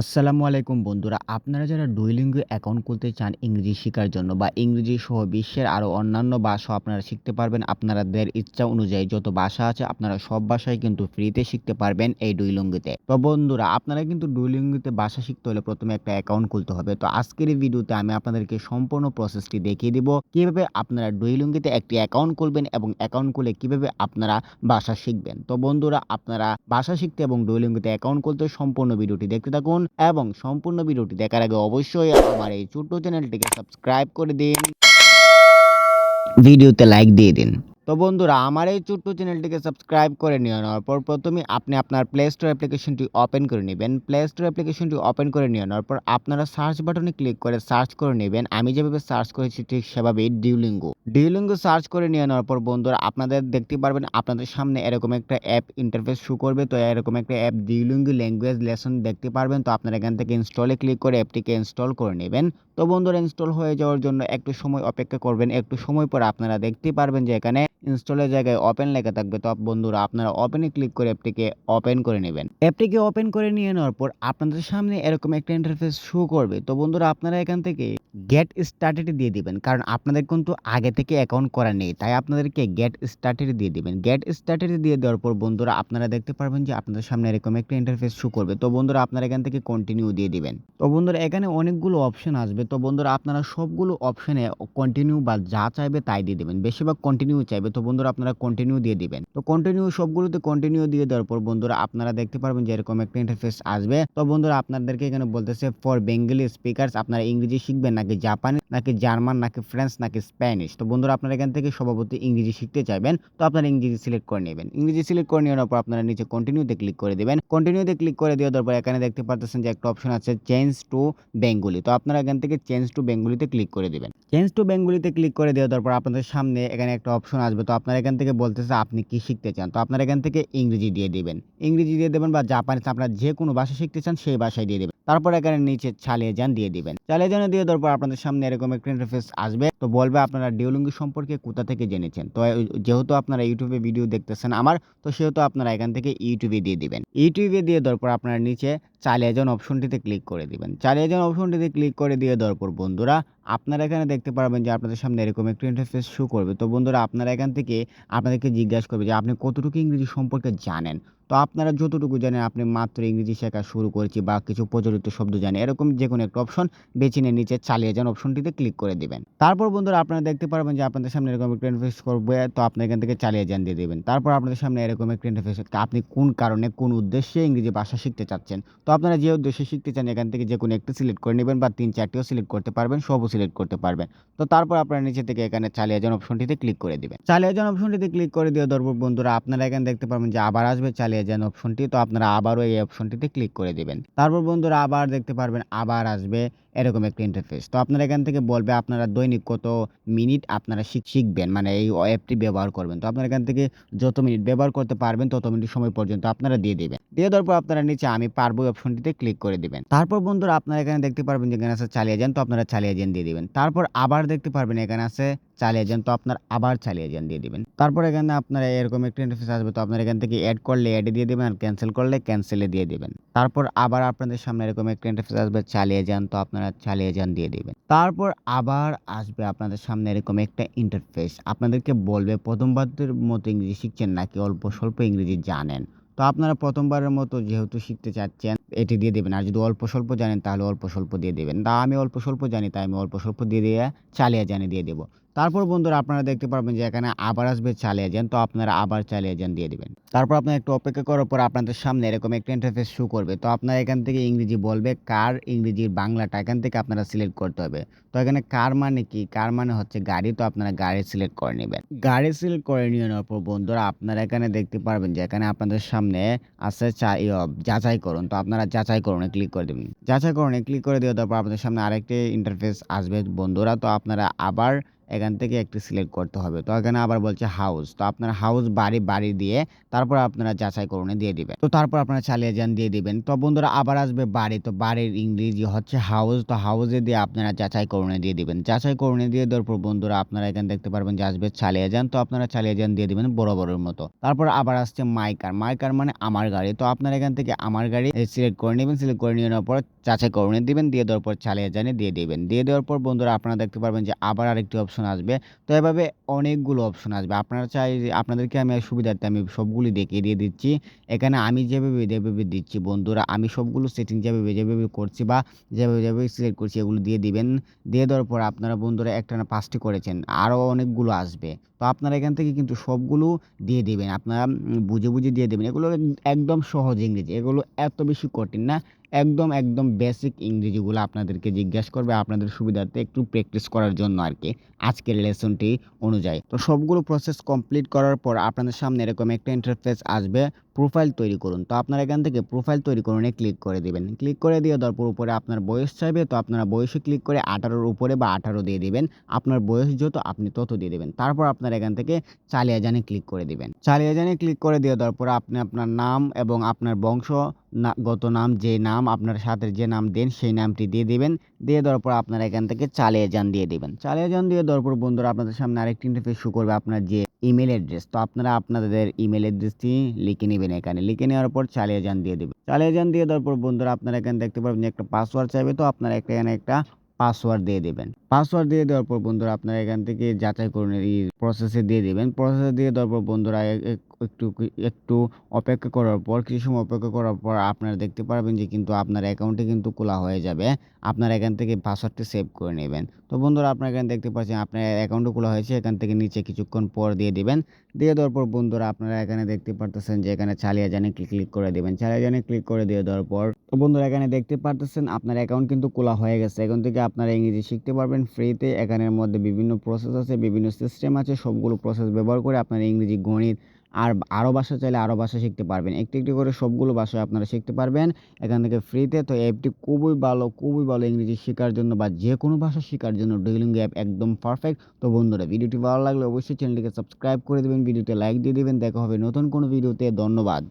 আসসালামু আলাইকুম বন্ধুরা, আপনারা যারা ডুইলিঙ্গো অ্যাকাউন্ট খুলতে চান ইংরেজি শেখার জন্য বা ইংরেজি সহ বিশ্বের আরও অন্যান্য ভাষা আপনারা শিখতে পারবেন, আপনাদের ইচ্ছা অনুযায়ী যত ভাষা আছে আপনারা সব ভাষাই কিন্তু ফ্রিতে শিখতে পারবেন এই ডুইলিঙ্গোতে তো। বন্ধুরা, আপনারা কিন্তু ডুইলিঙ্গোতে ভাষা শিখতে হলে প্রথমে একটা অ্যাকাউন্ট খুলতে হবে। তো আজকের এই ভিডিওতে আমি আপনাদেরকে সম্পূর্ণ প্রসেসটি দেখিয়ে দিব, কীভাবে আপনারা ডুইলিঙ্গোতে একটি অ্যাকাউন্ট খুলবেন এবং অ্যাকাউন্ট খুলে কীভাবে আপনারা ভাষা শিখবেন। তো বন্ধুরা, আপনারা ভাষা শিখতে এবং ডুইলিঙ্গোতে অ্যাকাউন্ট খুলতে সম্পূর্ণ ভিডিওটি দেখতে থাকুন। এবং সম্পূর্ণ ভিডিওটি দেখার আগে অবশ্যই আমার এই ছোট্ট চ্যানেলটিকে সাবস্ক্রাইব করে দিন। ভিডিওতে লাইক দিয়ে দিন। তো বন্ধুরা, আমার এই ছোট্ট চ্যানেলটিকে সাবস্ক্রাইব করে নিয়ে নেওয়ার পর প্রথমে আপনি আপনার প্লে স্টোর অ্যাপ্লিকেশনটি ওপেন করে নেবেন। প্লে স্টোর অ্যাপ্লিকেশনটি ওপেন করে নিয়ে নেওয়ার পর আপনারা সার্চ বাটনে ক্লিক করে সার্চ করে নেবেন। আমি যেভাবে সার্চ করেছি ঠিক সেভাবেই ডিউলিঙ্গো ডিউলিঙ্গো সার্চ করে নিয়ে নেওয়ার পর বন্ধুরা, আপনাদের দেখতে পারবেন আপনাদের সামনে এরকম একটা অ্যাপ ইন্টারফেস শো করবে। তো এরকম একটা অ্যাপ ডিউলিঙ্গো ল্যাঙ্গুয়েজ লেসন দেখতে পারবেন। তো আপনারা এখান থেকে ইনস্টলে ক্লিক করে অ্যাপটিকে ইনস্টল করে নেবেন। তো বন্ধুরা ইনস্টল হয়ে যাওয়ার জন্য একটু সময় অপেক্ষা করবেন। একটু সময় পর আপনারা দেখতে পারবেন যে এখানে ইনস্টলের জায়গায় ওপেন লেখা থাকবে। তো বন্ধুরা, আপনারা ওপেনে ক্লিক করে অ্যাপটিকে ওপেন করে নেবেন। অ্যাপটিকে ওপেন করে নিয়ে নেওয়ার পর আপনাদের সামনে এরকম একটা ইন্টারফেস শো করবে। তো বন্ধুরা, আপনারা এখান থেকে গেট স্টার্টেড দিয়ে দিবেন। কারণ আপনাদের কিন্তু আগে থেকে অ্যাকাউন্ট করা নেই, তাই আপনাদেরকে গেট স্টার্টেড দিয়ে দিবেন। গেট স্টার্টেড দিয়ে দেওয়ার পর বন্ধুরা, আপনারা দেখতে পারবেন যে আপনাদের সামনে এরকম একটা ইন্টারফেস শো করবে। তো বন্ধুরা, আপনারা এখান থেকে কন্টিনিউ দিয়ে দিবেন। তো বন্ধুরা, এখানে অনেকগুলো অপশন আসবে। তো বন্ধুরা, আপনারা সবগুলো অপশনে কন্টিনিউ বা যা চাইবে তাই দিয়ে দিবেন। বেশিরভাগ কন্টিনিউ চাইবে। তো বন্ধুরা আপনারা কন্টিনিউ দিয়ে দিবেন। তো কন্টিনিউ সবগুলোতে কন্টিনিউ দিয়ে দেওয়ার পর বন্ধুরা আপনারা দেখতে পারবেন যে এরকম একটা ইন্টারফেস আসবে। তো বন্ধুরা আপনাদেরকে এখানে বলতেছে ফর বেঙ্গলি স্পিকার্স আপনারা ইংরেজি শিখবেন নাকি জাপানি নাকি জার্মান নাকি ফ্রেঞ্চ নাকি স্প্যানিশ তো বন্ধুরা আপনারা এখান থেকে স্বভাবতই ইংরেজি শিখতে চাইবেন। তো আপনারা ইংরেজি সিলেক্ট করে নেবেন। ইংরেজি সিলেক্ট করে নেওয়ার পর আপনারা নিচে কন্টিনিউতে ক্লিক করে দেবেন। কন্টিনিউতে ক্লিক করে দেওয়ার পর এখানে দেখতে পাচ্ছেন যে একটা অপশন আছে চেঞ্জ টু বেঙ্গলি তো আপনারা এখান থেকে চেঞ্জ টু বেঙ্গলিতে ক্লিক করে দেবেন। চেঞ্জ টু বেঙ্গলিতে ক্লিক করে দেওয়ার পর আপনাদের সামনে এখানে একটা অপশন আসবে। তো আপনার এখান থেকে বলতেছে আপনি কি শিখতে চান? তো আপনার এখান থেকে ইংরেজি দিয়ে দিবেন। ইংরেজি দিয়ে দেবেন বা জাপানিজ আপনার যে কোনো ভাষা শিখতে চান সেই ভাষায় দিয়ে দেবেন। তারপর এখানে নিচে চালিয়ে যান দিয়ে দিবেন। চালিয়ে যান দিয়ে দেওয়ার পর আপনাদের সামনে এরকম একটা ইন্টারফেস আসবে। তো বলবে আপনারা ডিওলিঙ্গি সম্পর্কে কোথা থেকে জেনেছেন? তো যেহেতু আপনারা ইউটিউবে ভিডিও দেখতেছেন আমার, তো সেহেতু আপনারা এখান থেকে ইউটিউবে দিয়ে দিবেন। ইউটিউবে দিয়ে দেওয়ার পর আপনারা নিচে চালিয়ে যান অপশনটিতে ক্লিক করে দিবেন। চালিয়ে যান অপশনটিতে ক্লিক করে দিয়ে দেওয়ার পর বন্ধুরা, আপনারা এখানে দেখতে পারবেন যে আপনাদের সামনে এরকম একটা ইন্টারফেস শো করবে। তো বন্ধুরা, আপনারা এখান থেকে আপনাদেরকে জিজ্ঞাসা করবে যে আপনি কতটুকু ইংরেজি সম্পর্কে জানেন? তো আপনারা যতটুকু জানেন, আপনি মাত্র ইংরেজি শেখা শুরু করেছি বা কিছু প্রচলিত শব্দ জানেন। এরকম যে কোনো একটা অপশন বেছে নিয়ে নিচে চালিয়ে যান অপশনটিতে ক্লিক করে দিবেন। তারপর বন্ধুরা, আপনারা দেখতে পারবেন যে আপনাদের সামনে এরকম একটা ইন্টারফেস করবে, তো আপনি এখান থেকে চালিয়ে যান দিয়ে দেবেন। তারপর আপনাদের সামনে এরকম একটা ইন্টারফেস আপনি কোন কারণে, কোন উদ্দেশ্যে ইংরেজি ভাষা শিখতে চাচ্ছেন? তো আপনারা যে উদ্দেশ্যে শিখতে চান এখান থেকে যে কোনো একটি সিলেক্ট করে নেবেন বা তিন চারটিও সিলেক্ট করতে পারবেন, সবও সিলেক্ট করতে পারবেন। তো তারপর আপনারা নিচে থেকে এখানে চালিয়ে যান অপশনটিতে ক্লিক করে দেবেন। চালিয়ে যান অপশনটিতে ক্লিক করে দিয়ে ধরবো বন্ধুরা আপনারা এখানে দেখতে পারবেন যে আবার আসবে চালিয়ে যান অপশনটি তো আপনারা আবারও এই অপশনটিতে ক্লিক করে দিবেন। তারপর বন্ধুরা আবার দেখতে পারবেন আবার আসবে এরকম একটা ইন্টারফেস তো আপনারা এখান থেকে বলবে আপনারা দৈনিক কত মিনিট আপনারা শিখবেন মানে এই অ্যাপটি ব্যবহার করবেন। তো আপনারা এখান থেকে যত মিনিট ব্যবহার করতে পারবেন, তত মিনিট সময় পর্যন্ত আপনারা দিয়ে দেবেন। দিয়ে দেওয়ার পর আপনারা নিচে আমি পারব অপশনটিতে ক্লিক করে দিবেন। তারপর বন্ধুরা আপনারা এখানে দেখতে পারবেন যে এখানে আছে চালিয়ে যান তো আপনারা চালিয়ে যান দিয়ে দিবেন। তারপর আবার দেখতে পারবেন এখানে আছে চালিয়ে যান তো আপনার আবার চালিয়ে যান দিয়ে দিবেন। তারপর এখানে আপনারা এরকম একটা ইন্টারফেস আসবে, তো আপনারা এখান থেকে অ্যাড করলে অ্যাডে দিয়ে দেবেন আর ক্যান্সেল করলে ক্যান্সেলে দিয়ে দেবেন। তারপর আবার আপনাদের সামনে এরকম একটা ইন্টারফেস আসবে চালিয়ে যান তো আপনারা চালিয়ে যান দিয়ে দিবেন। তারপর আবার আসবে আপনাদের সামনে এরকম একটা ইন্টারফেস আপনাদেরকে বলবে, প্রথমবারের মতো ইংরেজি শিখছেন নাকি অল্প স্বল্প ইংরেজি জানেন? তো আপনারা প্রথমবারের মতো যেহেতু শিখতে চাচ্ছেন এটি দিয়ে দেবেন। আর যদি অল্প স্বল্প জানেন, তাহলে অল্প স্বল্প দিয়ে দেবেন। তা আমি অল্প স্বল্প জানি, তাই আমি অল্প স্বল্প দিয়ে দিয়ে চালিয়ে জানি, দিয়ে দেবো। তারপর বন্ধুরা, আপনারা দেখতে পারবেন যে এখানে আবার আসবে চালিয়ে যান। তো আপনারা আবার চালিয়ে যান, দিয়ে দিবেন। তারপর আপনার একটু অপেক্ষা করার পর আপনাদের সামনে এরকম একটা ইন্টারফেস শো করবে। তো আপনারা এখান থেকে ইংরেজি বলবে, কার ইংরেজির বাংলাটা এখান থেকে আপনারা সিলেক্ট করতে হবে। তো এখানে কার মানে কি? কার মানে হচ্ছে গাড়ি, তো আপনারা গাড়ি সিলেক্ট করে নেবেন। গাড়ি সিলেক্ট করে নিয়ে নেওয়ার পর বন্ধুরা, আপনারা এখানে দেখতে পারবেন যে এখানে আপনাদের সামনে আছে যাচাই করুন। তো আপনারা যাচাই করুনে ক্লিক করে দেবেন যাচাই করুনে ক্লিক করে দেওয়ার তারপর আপনাদের সামনে আরেকটি ইন্টারফেস আসবে, বন্ধুরা। তো আপনারা আবার এখান থেকে একটি সিলেক্ট করতে হবে। তো এখানে আবার বলছে হাউস তো আপনার হাউস বাড়ি বাড়ি দিয়ে তারপর আপনারা যাচাই করুন, দিয়ে দিবেন। তো তারপর আপনারা চালিয়ে যান, দিয়ে দিবেন। তো বন্ধুরা আবার আসবে বাড়ি, তো বাড়ির ইংরেজি হচ্ছে হাউস তো হাউসে দিয়ে আপনারা যাচাই করুনে, দিয়ে দিবেন। যাচাই করুনে, দিয়ে দেওয়ার পর বন্ধুরা আপনারা এখানে দেখতে পারবেন যে আসবে, চালিয়ে যান। তো আপনারা চালিয়ে যান, দিয়ে দিবেন বরাবরের মতো। তারপর আবার আসছে মাইকার। মাইকার মানে আমার গাড়ি। তো আপনারা এখান থেকে আমার গাড়ি সিলেক্ট করে নেবেন। সিলেক্ট করে নেওয়ার পর যাচাই করুনে দিবেন। দিয়ে দেওয়ার পর চালিয়ে জানে দিয়ে দিবেন। দিয়ে দেওয়ার পর বন্ধুরা আপনারা দেখতে পারবেন যে আবার আরেকটি অপশন আসবে। তো এভাবে অনেকগুলো অপশন আসবে। আপনারা চাই যে, আপনাদেরকে আমি সুবিধার্থে আমি সবগুলি দেখিয়ে দিয়ে দিচ্ছি। এখানে আমি যেভাবে যেভাবে দিচ্ছি বন্ধুরা, আমি সবগুলো সেটিং যেভাবে যেভাবে করছি বা যেভাবে যেভাবে সিলেক্ট করছি, এগুলো দিয়ে দিবেন। দিয়ে দেওয়ার পর আপনারা বন্ধুরা একটা না পাঁচটি করেছেন, আরও অনেকগুলো আসবে। তো আপনারা এখান থেকে কিন্তু সবগুলো দিয়ে দিবেন। আপনারা বুঝে বুঝে দিয়ে দেবেন। এগুলো একদম সহজ ইংরেজি, এগুলো এত বেশি কঠিন না। একদম একদম বেসিক ইংরেজিগুলো আপনাদেরকে জিজ্ঞাসা করবে আপনাদের সুবিধার্থে একটু প্র্যাকটিস করার জন্য আর কি, আজকের লেসনটি অনুযায়ী। তো সবগুলো প্রসেস কমপ্লিট করার পর আপনাদের সামনে এরকম একটা ইন্টারফেস আসবে। প্রোফাইল তৈরি করুন। তো আপনারা এখান থেকে প্রোফাইল তৈরি করুনে ক্লিক করে দিবেন। ক্লিক করে দিয়ে তারপর উপরে আপনার বয়স চাইবে, তো আপনারা বয়সে ক্লিক করে আঠারোর উপরে বা আঠারো দিয়ে দিবেন। আপনার বয়স যত, আপনি তত দিয়ে দিবেন। তারপর আপনারা এখান থেকে চালিয়ে জানে ক্লিক করে দিবেন। চালিয়ে জানে ক্লিক করে দিয়ে তারপর আপনি আপনার নাম এবং আপনার বংশ গত নাম, যে নাম, আপনার সাথে যে নাম দেন, সেই নামটি দিয়ে দিবেন। দিয়ে দেওয়ার পর আপনারা এখান থেকে চালিয়ে যান দিয়ে দিবেন। চালিয়ে যান দিয়ে দেওয়ার পর বন্ধুরা, আপনাদের সামনে আরেকটি ইন্টারফেস শো করবে। আপনার যে ইমেল অ্যাড্রেস তো আপনারা আপনাদের ইমেল অ্যাড্রেসটি লিখে নেবেন এখানে। লিখে নেওয়ার পর চালিয়ে যান দিয়ে দেবেন। চালিয়ে যান দিয়ে দেওয়ার পর বন্ধুরা, আপনারা এখানে দেখতে পারবেন যে একটা পাসওয়ার্ড চাইবে তো, আপনারা একটা এখানে একটা পাসওয়ার্ড দিয়ে দেবেন। পাসওয়ার্ড দিয়ে দেওয়ার পর বন্ধুরা, আপনারা এখান থেকে যাচাই করুন, এই প্রসেসে দিয়ে দেবেন। প্রসেসে দিয়ে দেওয়ার পর বন্ধুরা একটু একটু অপেক্ষা করার পর, কিছু সময় অপেক্ষা করার পর আপনারা দেখতে পারবেন যে কিন্তু আপনার অ্যাকাউন্টে কিন্তু খোলা হয়ে যাবে। আপনার এখান থেকে পাসওয়ার্ডটি সেভ করে নেবেন। তো বন্ধুরা, আপনারা এখানে দেখতে পাচ্ছেন আপনার অ্যাকাউন্টও খোলা হয়েছে। এখান থেকে নিচে কিছুক্ষণ পর দিয়ে দিবেন। দিয়ে দেওয়ার পর বন্ধুরা, আপনারা এখানে দেখতে পারতেছেন যে এখানে চালিয়ে জানে ক্লিক করে দিবেন। চালিয়ে জানে ক্লিক করে দিয়ে দেওয়ার পর, তো বন্ধুরা, এখানে দেখতে পারতেছেন আপনার অ্যাকাউন্ট কিন্তু খোলা হয়ে গেছে। এখান থেকে আপনারা ইংরেজি শিখতে পারবেন ফ্রিতে এখানের মধ্যে বিভিন্ন প্রসেস আছে, বিভিন্ন সিস্টেম আছে। সবগুলো প্রসেস ব্যবহার করে আপনারা ইংরেজি গণিত আর আরও ভাষা চাইলে আরও ভাষা শিখতে পারবেন। একটি একটি করে সবগুলো ভাষা আপনারা শিখতে পারবেন। এখান থেকে ফ্রিতে তো অ্যাপটি খুবই ভালো খুবই ভালো ইংরেজি শেখার জন্য বা যে কোনো ভাষা শেখার জন্য ডুইলিং অ্যাপ একদম পারফেক্ট তো বন্ধুরা, ভিডিওটি ভালো লাগলে অবশ্যই চ্যানেলটিকে সাবস্ক্রাইব করে দেবেন, ভিডিওতে লাইক দিয়ে দেবেন। দেখা হবে নতুন কোনো ভিডিওতে ধন্যবাদ।